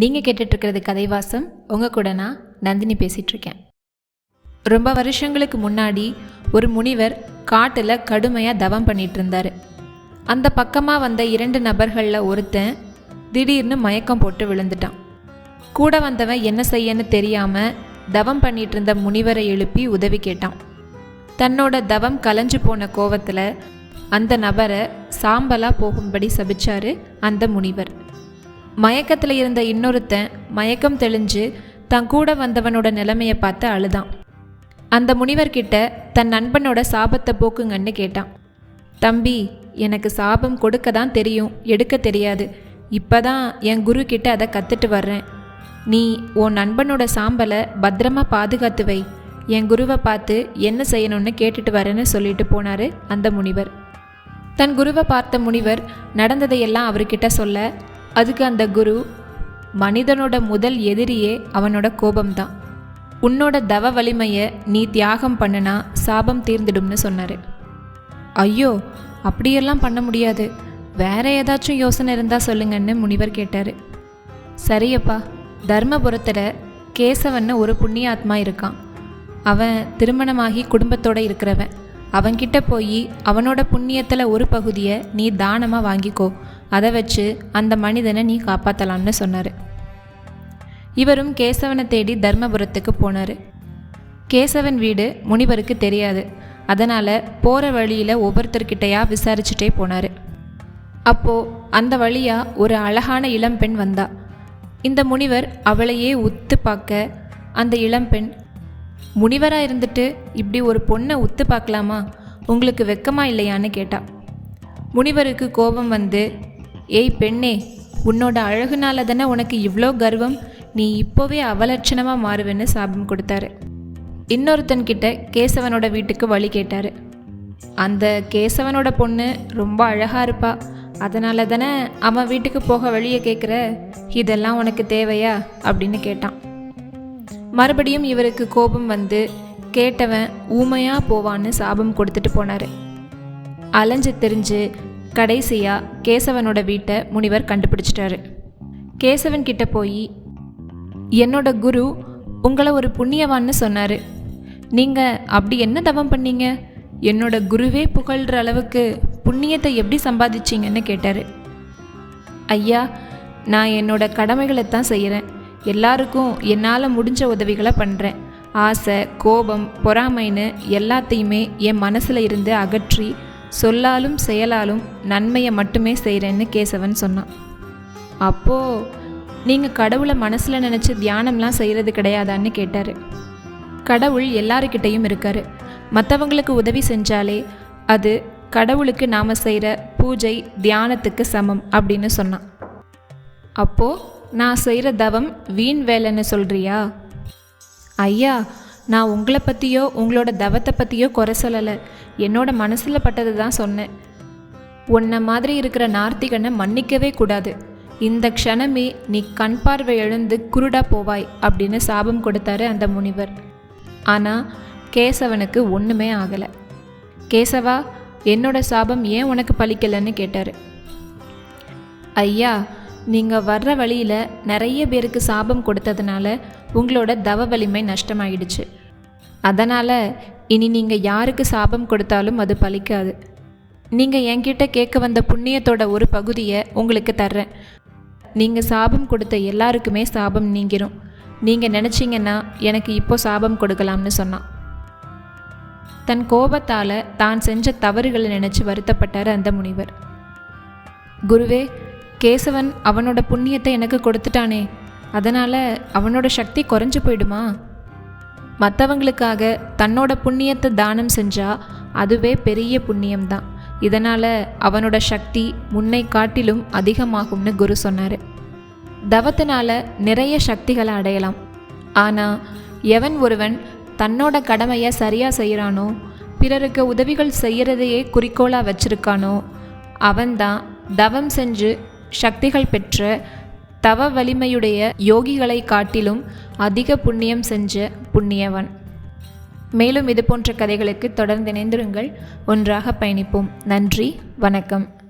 நீங்கள் கேட்டுட்ருக்கிறது கதைவாசம். உங்கள் கூட நான் நந்தினி பேசிகிட்ருக்கேன் ரொம்ப வருஷங்களுக்கு முன்னாடி ஒரு முனிவர் காட்டில் கடுமையாக தவம் பண்ணிட்டு இருந்தார் அந்த பக்கமாக வந்த இரண்டு நபர்களில் ஒருத்தன் திடீர்னு மயக்கம் போட்டு விழுந்துட்டான். கூட வந்தவன் என்ன செய்யன்னு தெரியாமல் தவம் பண்ணிட்டு இருந்த முனிவரை எழுப்பி உதவி கேட்டான். தன்னோட தவம் கலைஞ்சு போன கோவத்தில் அந்த நபரை சாம்பலாக போகும்படி சபிச்சாரு அந்த முனிவர். மயக்கத்தில் இருந்த இன்னொருத்தன் மயக்கம் தெளிஞ்சு தன் கூட வந்தவனோட நிலைமையை பார்த்து அழுதான். அந்த முனிவர்கிட்ட தன் நண்பனோட சாபத்தை போக்குங்கன்னு கேட்டான். தம்பி எனக்கு சாபம் கொடுக்க தான் தெரியும் எடுக்க தெரியாது. இப்பதான் என் குரு கிட்ட அதை கற்றுட்டு வர்றேன். நீ உன் நண்பனோட சாம்பலை பத்திரமா பாதுகாத்து வை. என் குருவை பார்த்து என்ன செய்யணும்னு கேட்டுட்டு வரேன்னு சொல்லிட்டு போனாரு அந்த முனிவர். தன் குருவை பார்த்த முனிவர் நடந்ததையெல்லாம் அவர்கிட்ட சொல்ல அதுக்கு அந்த குரு மனிதனோட முதல் எதிரியே அவனோட கோபம்தான். உன்னோட தவ வலிமையை நீ தியாகம் பண்ணுனா சாபம் தீர்ந்துடும்னு சொன்னார். ஐயோ அப்படியெல்லாம் பண்ண முடியாது. வேற ஏதாச்சும் யோசனை இருந்தால் சொல்லுங்கன்னு முனிவர் கேட்டார். சரியப்பா தர்மபுரத்தில் கேசவன்னு ஒரு புண்ணியாத்மா இருக்கான். அவன் திருமணமாகி குடும்பத்தோட இருக்கிறவன். அவன்கிட்ட போய் அவனோட புண்ணியத்தில் ஒரு பகுதியை நீ தானமாக வாங்கிக்கோ. அதை வச்சு அந்த மனிதனை நீ காப்பாற்றலாம்னு சொன்னார். இவரும் கேசவனை தேடி தர்மபுரத்துக்கு போனார். கேசவன் வீடு முனிவருக்கு தெரியாது. அதனால் போகிற வழியில் ஒவ்வொருத்தர்கிட்டையா விசாரிச்சுட்டே போனார். அப்போது அந்த வழியாக ஒரு அழகான இளம்பெண் வந்தா. இந்த முனிவர் அவளையே உத்து பார்க்க அந்த இளம்பெண் முனிவராக இருந்துட்டு இப்படி ஒரு பொண்ணை உத்து பார்க்கலாமா? உங்களுக்கு வெக்கமா இல்லையான்னு கேட்டா. முனிவருக்கு கோபம் வந்து ஏய் பெண்ணே உன்னோட அழகுனால தானே உனக்கு இவ்வளோ கர்வம்? நீ இப்போவே அவலட்சணமாக மாறுவேன்னு சாபம் கொடுத்தாரு. இன்னொருத்தன்கிட்ட கேசவனோட வீட்டுக்கு வழி கேட்டார். அந்த கேசவனோட பொண்ணு ரொம்ப அழகாக இருப்பா. அதனால தானே அவன் வீட்டுக்கு போக வழியை கேட்குற இதெல்லாம் உனக்கு தேவையா? அப்படின்னு கேட்டான். மறுபடியும் இவருக்கு கோபம் வந்து கேட்டவன் ஊமையாக போவான்னு சாபம் கொடுத்துட்டு போனார். அலைஞ்சு தெரிஞ்சு கடைசியாக கேசவனோட வீட்டை முனிவர் கண்டுபிடிச்சிட்டாரு. கேசவன் கிட்ட போய் என்னோட குரு உங்களை ஒரு புண்ணியவான்னு சொன்னார். நீங்கள் அப்படி என்ன தவம் பண்ணீங்க? என்னோட குருவே புகழ்கிற அளவுக்கு புண்ணியத்தை எப்படி சம்பாதிச்சிங்கன்னு கேட்டார். ஐயா நான் என்னோட கடமைகளை தான் செய்கிறேன் எல்லாருக்கும் என்னால் முடிஞ்ச உதவிகளை பண்ணுறேன் ஆசை கோபம் பொறாமைன்னு எல்லாத்தையுமே என் மனசில் இருந்து அகற்றி சொல்லாலும் செயலாலும் நன்மையை மட்டுமே செய்கிறேன்னு கேசவன் சொன்னான். அப்போது நீங்கள் கடவுளை மனசில் நினச்சி தியானம்லாம் செய்கிறது கிடையாதான்னு கேட்டார். கடவுள் எல்லாருக்கிட்டேயும் இருக்கார். மற்றவங்களுக்கு உதவி செஞ்சாலே அது கடவுளுக்கு நாம் செய்கிற பூஜை தியானத்துக்கு சமம் அப்படின்னு சொன்னான். அப்போது நான் செய்கிற தவம் வீண் வேலைன்னு சொல்கிறியா ஐயா நான் உங்களை பற்றியோ உங்களோட தவத்தை பற்றியோ குறை சொல்லலை. என்னோட மனசில் பட்டது தான் சொன்னேன். உன்னை மாதிரி இருக்கிற நார்த்திகனை மன்னிக்கவே கூடாது. இந்த க்ஷணமே நீ கண் பார்வை எழுந்து குருடா போவாய் அப்படின்னு சாபம் கொடுத்தாரு அந்த முனிவர். ஆனால் கேசவனுக்கு ஒன்றுமே ஆகலை. கேசவா என்னோட சாபம் ஏன் உனக்கு பலிக்கலைன்னு கேட்டார். ஐயா நீங்கள் வர்ற வழியில் நிறைய பேருக்கு சாபம் கொடுத்ததுனால உங்களோட தவ வலிமை நஷ்டமாயிடுச்சு. அதனால் இனி நீங்கள் யாருக்கு சாபம் கொடுத்தாலும் அது பலிக்காது. நீங்கள் என்கிட்ட கேட்க வந்த புண்ணியத்தோட ஒரு பகுதியை உங்களுக்கு தர்றேன். நீங்கள் சாபம் கொடுத்த எல்லாருக்குமே சாபம் நீங்கிரும். நீங்கள் நினச்சிங்கன்னா எனக்கு இப்போ சாபம் கொடுக்கலாம்னு சொன்னான். தன் கோபத்தால் தான் செஞ்ச தவறுகளை நினச்சி வருத்தப்பட்டார் அந்த முனிவர். குருவே கேசவன் அவனோட புண்ணியத்தை எனக்கு கொடுத்துட்டானே. அதனால் அவனோட சக்தி குறைஞ்சு போயிடுமா? மற்றவங்களுக்காக தன்னோட புண்ணியத்தை தானம் செஞ்சால் அதுவே பெரிய புண்ணியம்தான். இதனால் அவனோட சக்தி முன்னை காட்டிலும் அதிகமாகும்னு குரு சொன்னார். தவத்தினால நிறைய சக்திகளை அடையலாம். ஆனால் எவன் ஒருவன் தன்னோட கடமையை சரியாக செய்கிறானோ பிறருக்கு உதவிகள் செய்கிறதையே குறிக்கோளாக வச்சிருக்கானோ அவன்தான் தவம் செஞ்சு சக்திகள் பெற்ற தவ வலிமையுடைய யோகிகளை காட்டிலும் அதிக புண்ணியம் செஞ்ச புண்ணியவன். மேலும் இது போன்ற கதைகளுக்கு தொடர்ந்து இணைந்திருங்கள். ஒன்றாக பயணிப்போம். நன்றி. வணக்கம்.